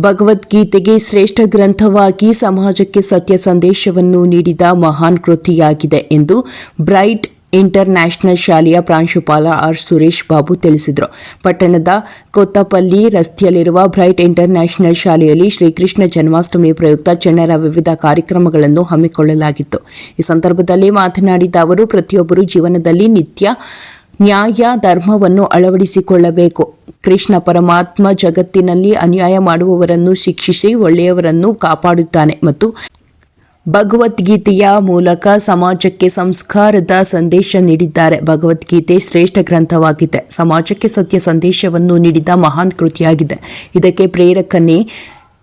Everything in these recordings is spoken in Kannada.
ಭಗವದ್ಗೀತೆಗೆ ಶ್ರೇಷ್ಠ ಗ್ರಂಥವಾಗಿ ಸಮಾಜಕ್ಕೆ ಸತ್ಯ ಸಂದೇಶವನ್ನು ನೀಡಿದ ಮಹಾನ್ ಕೃತಿಯಾಗಿದೆ ಎಂದು ಬ್ರೈಟ್ ಇಂಟರ್ ನ್ಯಾಷನಲ್ ಶಾಲೆಯ ಪ್ರಾಂಶುಪಾಲ ಆರ್ ಸುರೇಶ್ ಬಾಬು ತಿಳಿಸಿದರು. ಪಟ್ಟಣದ ಕೊತ್ತಪಲ್ಲಿ ರಸ್ತೆಯಲ್ಲಿರುವ ಬ್ರೈಟ್ ಇಂಟರ್ ನ್ಯಾಷನಲ್ ಶಾಲೆಯಲ್ಲಿ ಶ್ರೀಕೃಷ್ಣ ಜನ್ಮಾಷ್ಟಮಿ ಪ್ರಯುಕ್ತ ಜನರ ವಿವಿಧ ಕಾರ್ಯಕ್ರಮಗಳನ್ನು ಹಮ್ಮಿಕೊಳ್ಳಲಾಗಿತ್ತು. ಈ ಸಂದರ್ಭದಲ್ಲಿ ಮಾತನಾಡಿದ ಅವರು, ಪ್ರತಿಯೊಬ್ಬರು ಜೀವನದಲ್ಲಿ ನಿತ್ಯ ನ್ಯಾಯ ಧರ್ಮವನ್ನು ಅಳವಡಿಸಿಕೊಳ್ಳಬೇಕು. ಕೃಷ್ಣ ಪರಮಾತ್ಮ ಜಗತ್ತಿನಲ್ಲಿ ಅನ್ಯಾಯ ಮಾಡುವವರನ್ನು ಶಿಕ್ಷಿಸಿ ಒಳ್ಳೆಯವರನ್ನು ಕಾಪಾಡುತ್ತಾನೆ ಮತ್ತು ಭಗವದ್ಗೀತೆಯ ಮೂಲಕ ಸಮಾಜಕ್ಕೆ ಸಂಸ್ಕಾರದ ಸಂದೇಶ ನೀಡಿದ್ದಾರೆ. ಭಗವದ್ಗೀತೆ ಶ್ರೇಷ್ಠ ಗ್ರಂಥವಾಗಿದೆ. ಸಮಾಜಕ್ಕೆ ಸತ್ಯ ಸಂದೇಶವನ್ನು ನೀಡಿದ ಮಹಾನ್ ಕೃತಿಯಾಗಿದೆ. ಇದಕ್ಕೆ ಪ್ರೇರಕನೇ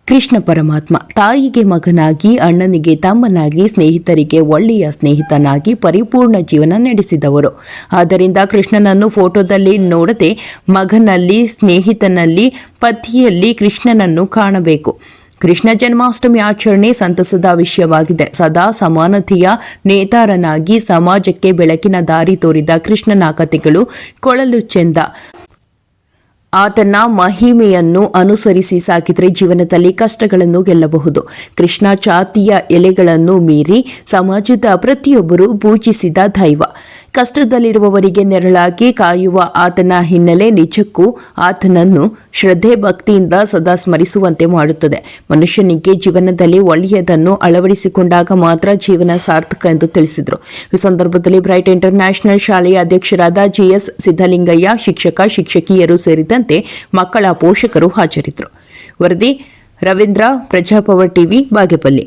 ಕೃಷ್ಣ ಪರಮಾತ್ಮ ತಾಯಿಗೆ ಮಗನಾಗಿ, ಅಣ್ಣನಿಗೆ ತಮ್ಮನಾಗಿ, ಸ್ನೇಹಿತರಿಗೆ ಒಳ್ಳೆಯ ಸ್ನೇಹಿತನಾಗಿ ಪರಿಪೂರ್ಣ ಜೀವನ ನಡೆಸಿದವರು. ಆದ್ದರಿಂದ ಕೃಷ್ಣನನ್ನು ಫೋಟೋದಲ್ಲಿ ನೋಡದೆ ಮಗನಲ್ಲಿ, ಸ್ನೇಹಿತನಲ್ಲಿ, ಪತಿಯಲ್ಲಿ ಕೃಷ್ಣನನ್ನು ಕಾಣಬೇಕು. ಕೃಷ್ಣ ಜನ್ಮಾಷ್ಟಮಿ ಆಚರಣೆ ಸಂತಸದ ವಿಷಯವಾಗಿದೆ. ಸದಾ ಸಮಾನತೆಯ ನೇತಾರನಾಗಿ ಸಮಾಜಕ್ಕೆ ಬೆಳಕಿನ ದಾರಿ ತೋರಿದ ಕೃಷ್ಣನ ಕಥೆಗಳು ಕೊಳಲು ಚೆಂದ. ಆತನ ಮಹಿಮೆಯನ್ನು ಅನುಸರಿಸಿ ಸಾಕಿದರೆ ಜೀವನದಲ್ಲಿ ಕಷ್ಟಗಳನ್ನು ಗೆಲ್ಲಬಹುದು. ಕೃಷ್ಣ ಜಾತಿಯ ಎಲೆಗಳನ್ನು ಮೀರಿ ಸಮಾಜದ ಪ್ರತಿಯೊಬ್ಬರು ಪೂಜಿಸಿದ ದೈವ. ಕಷ್ಟದಲ್ಲಿರುವವರಿಗೆ ನೆರಳಾಗಿ ಕಾಯುವ ಆತನ ಹಿನ್ನೆಲೆ ನಿಜಕ್ಕೂ ಆತನನ್ನು ಶ್ರದ್ಧೆ ಭಕ್ತಿಯಿಂದ ಸದಾ ಸ್ಮರಿಸುವಂತೆ ಮಾಡುತ್ತದೆ. ಮನುಷ್ಯನಿಗೆ ಜೀವನದಲ್ಲಿ ಒಳ್ಳೆಯದನ್ನು ಅಳವಡಿಸಿಕೊಂಡಾಗ ಮಾತ್ರ ಜೀವನ ಸಾರ್ಥಕ ಎಂದು ತಿಳಿಸಿದರು. ಈ ಸಂದರ್ಭದಲ್ಲಿ ಬ್ರೈಟ್ ಇಂಟರ್ನ್ಯಾಷನಲ್ ಶಾಲೆಯ ಅಧ್ಯಕ್ಷರಾದ ಜಿಎಸ್ ಸಿದ್ದಲಿಂಗಯ್ಯ ಶಿಕ್ಷಕ, ಶಿಕ್ಷಕಿಯರು ಸೇರಿದಂತೆ ಮಕ್ಕಳ ಪೋಷಕರು ಹಾಜರಿದ್ದರು. ವರದಿ, ರವೀಂದ್ರ, ಪ್ರಜಾಪವರ್ ಟಿವಿ, ಬಾಗೇಪಲ್ಲಿ.